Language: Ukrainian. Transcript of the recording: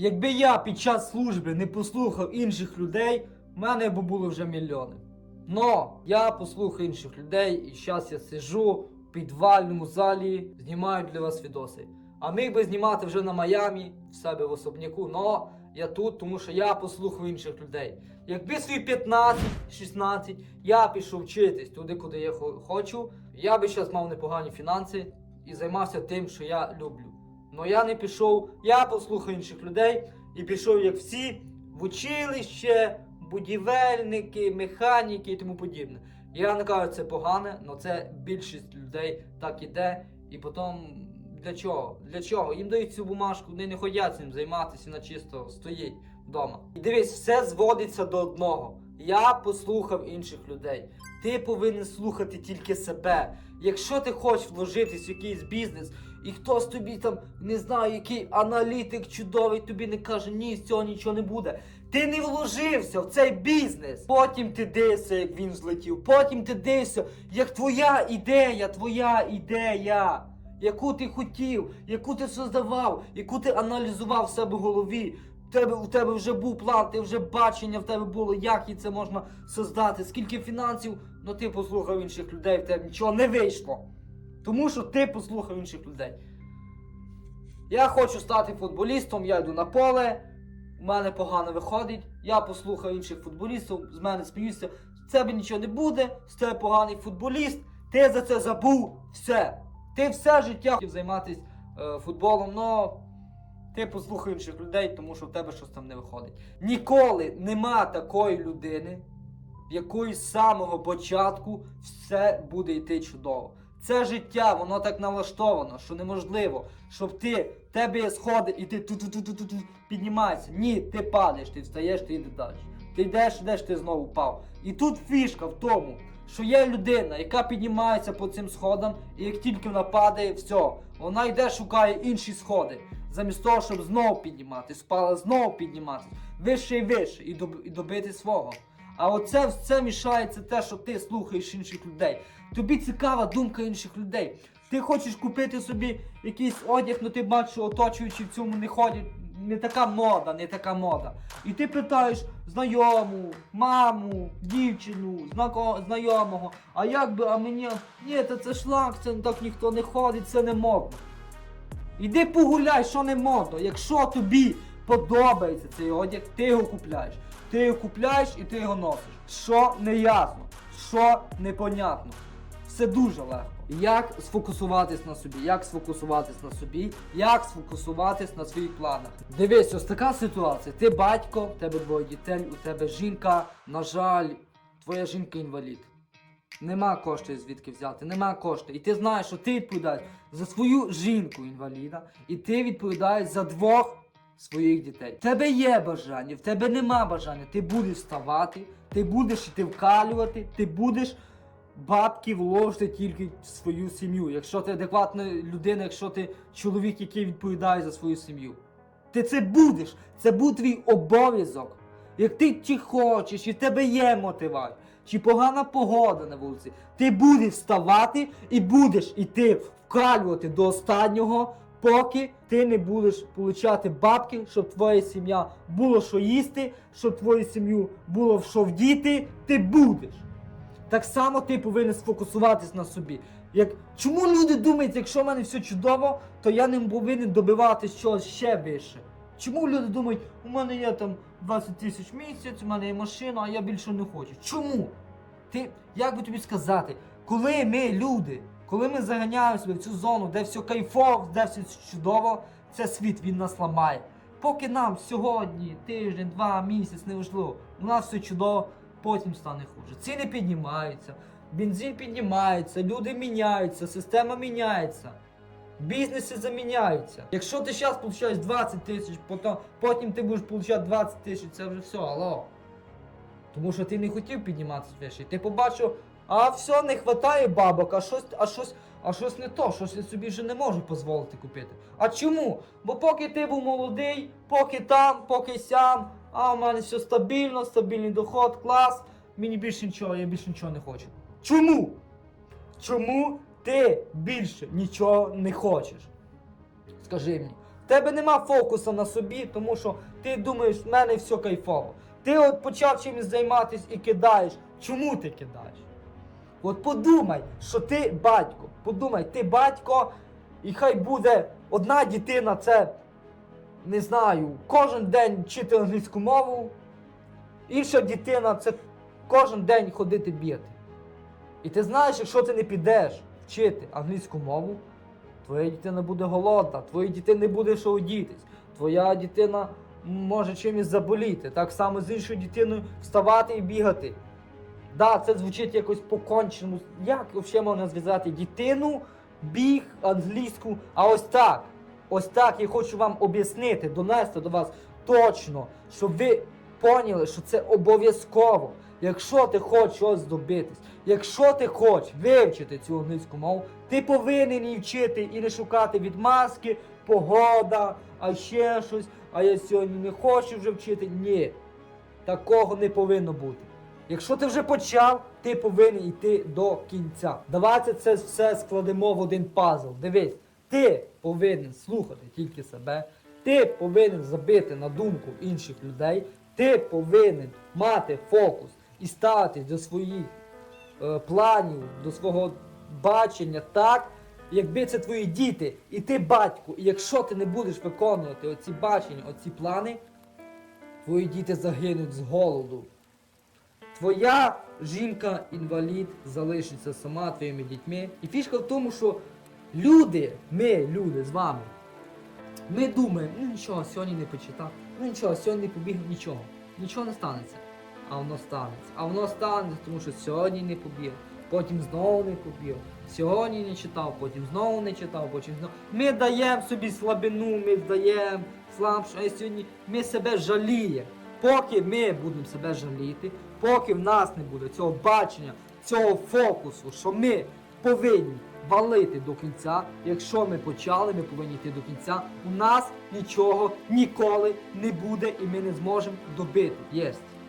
Якби я під час служби не послухав інших людей, в мене б було вже мільйони. Но я послухав інших людей, і зараз я сижу в підвальному залі, знімаю для вас відоси. А міг би знімати вже на Майамі, в себе в особняку, но я тут, тому що я послухав інших людей. Якби свої 15-16 я пішов вчитись туди, куди я хочу, я би зараз мав непогані фінанси і займався тим, що я люблю. Но я не пішов, я послухав інших людей і пішов, як всі, в училище, будівельники, механіки і тому подібне. Я не кажу, це погане, але це більшість людей так іде. І потім для чого? Для чого? Їм дають цю бумажку, вони не хочуть цим займатися, на чисто стоїть вдома. І дивись, все зводиться до одного. Я послухав інших людей. Ти повинен слухати тільки себе. Якщо ти хочеш вложитись в якийсь бізнес, і хтось тобі там не знаю, який аналітик чудовий, тобі не каже, ні, з цього нічого не буде. Ти не вложився в цей бізнес. Потім ти дивишся, як він злетів. Потім ти дивишся, як твоя ідея, твоя ідея, яку ти хотів, яку ти создавав, яку ти аналізував в себе в голові. У тебе, у тебе вже був план, ти вже бачення в тебе було, як і це можна создати, скільки фінансів, ну ти послухав інших людей, в тебе нічого не вийшло. Тому що ти послухав інших людей. Я хочу стати футболістом, я йду на поле, у мене погано виходить, я послухав інших футболістів, з мене сміються, з тебе нічого не буде, з тебе поганий футболіст, ти за це забув, все. Ти все життя хотів займатися е, футболом, але ти послухав інших людей, тому що в тебе щось там не виходить. Ніколи нема такої людини, в якої з самого початку все буде йти чудово. Це життя, воно так налаштовано, що неможливо, щоб ти, тебе сходи і ти ту-ту-ту-ту-ту піднімаєшся. Ні, ти падаєш, ти встаєш, ти йдеш далі. Ти йдеш, йдеш, ти знову впав. І тут фішка в тому, що є людина, яка піднімається по цим сходам, і як тільки вона падає, все, вона йде, шукає інші сходи. Замість того, щоб знову піднімати, спала знову підніматися, вище і вище, і добити свого. А оце все мішається те, що ти слухаєш інших людей. Тобі цікава думка інших людей. Ти хочеш купити собі якийсь одяг, але ти бачиш, що оточуючи в цьому не ходять. Не така мода, не така мода. І ти питаєш знайому, маму, дівчину, знайомого, а як би, а мені, ні, та це шлак, це так ніхто не ходить, це не модно. Іди погуляй, що не модно. Якщо тобі подобається цей одяг, ти його купляєш. Ти його купляєш і ти його носиш. Що не ясно, що непонятно. Все дуже легко. Як сфокусуватись на собі, як сфокусуватись на собі, як сфокусуватись на своїх планах. Дивись, ось така ситуація. Ти батько, в тебе двоє дітей, у тебе жінка, на жаль, твоя жінка інвалід. Нема коштів звідки взяти, нема коштів. І ти знаєш, що ти відповідаєш за свою жінку інваліда, і ти відповідаєш за двох своїх дітей. В тебе є бажання, в тебе нема бажання. Ти будеш вставати, ти будеш йти вкалювати, ти будеш бабки вложити тільки в свою сім'ю. Якщо ти адекватна людина, якщо ти чоловік, який відповідає за свою сім'ю. Ти це будеш, це буде твій обов'язок. Як ти чи хочеш, і в тебе є мотивація, чи погана погода на вулиці, ти будеш вставати і будеш іти вкалювати до останнього, поки ти не будеш получати бабки, щоб твоя сім'я було що їсти, щоб твою сім'ю було в що вдіти, ти будеш. Так само ти повинен сфокусуватись на собі. Як чому люди думають, якщо в мене все чудово, то я не повинен добиватись чогось ще вище? Чому люди думають, у мене є там 20 тисяч місяць, у мене є машина, а я більше не хочу? Чому? Ти, як би тобі сказати, коли ми люди, коли ми заганяємо себе в цю зону, де все кайфово, де все чудово, це світ він нас ламає. Поки нам сьогодні, тиждень, два, місяць, неважливо, у нас все чудово, потім стане хуже. Ціни піднімаються, бензин піднімається, люди міняються, система міняється. Бізнеси заміняються. Якщо ти зараз получаєш 20 тисяч, потім, потім ти будеш получати 20 тисяч, це вже все, алло. Тому що ти не хотів підніматися вище. Ти побачив, а все, не вистачає бабок, а щось, а щось, а щось не то, щось я собі вже не можу дозволити купити. А чому? Бо поки ти був молодий, поки там, поки сям, а у мене все стабільно, стабільний доход, клас, мені більше нічого, я більше нічого не хочу. Чому? Чому ти більше нічого не хочеш? Скажи мені, В тебе нема фокусу на собі, тому що ти думаєш, в мене все кайфово. Ти от почав чимось займатися і кидаєш. Чому ти кидаєш? От подумай, що ти батько. Подумай, ти батько, і хай буде одна дитина, це не знаю, кожен день вчити англійську мову, інша дитина це кожен день ходити бігати. І ти знаєш, якщо ти не підеш вчити англійську мову, твоя дитина буде голодна, твоїй дитині не буде що одітись, твоя дитина може чимось заболіти. Так само з іншою дитиною вставати і бігати. Да, це звучить якось по-конченому. Як взагалі можна зв'язати дитину, біг, англійську, а ось так. Ось так я хочу вам об'яснити, донести до вас точно, щоб ви поняли, що це обов'язково. Якщо ти хочеш щось добитись, якщо ти хочеш вивчити цю англійську мову, ти повинен її вчити і не шукати відмазки, погода, а ще щось, а я сьогодні не хочу вже вчити. Ні, такого не повинно бути. Якщо ти вже почав, ти повинен йти до кінця. Давайте це все складемо в один пазл. Дивись, ти повинен слухати тільки себе, ти повинен забити на думку інших людей, ти повинен мати фокус і ставитись до своїх е, планів, до свого бачення так, якби це твої діти, і ти батько. І якщо ти не будеш виконувати оці бачення, оці плани, твої діти загинуть з голоду. Твоя жінка-інвалід залишиться сама твоїми дітьми. І фішка в тому, що люди, ми, люди з вами, ми думаємо, ну нічого, сьогодні не почитав, ну нічого, сьогодні не побіг, нічого. Нічого не станеться. А воно станеться. А воно станеться, тому що сьогодні не побіг, потім знову не побіг. Сьогодні не читав, потім знову не читав, потім знову. Ми даємо собі слабину, ми даємо слабше, а сьогодні ми себе жаліємо. Поки ми будемо себе жаліти, поки в нас не буде цього бачення, цього фокусу, що ми повинні валити до кінця. Якщо ми почали, ми повинні йти до кінця. У нас нічого ніколи не буде і ми не зможемо добити. Єсть.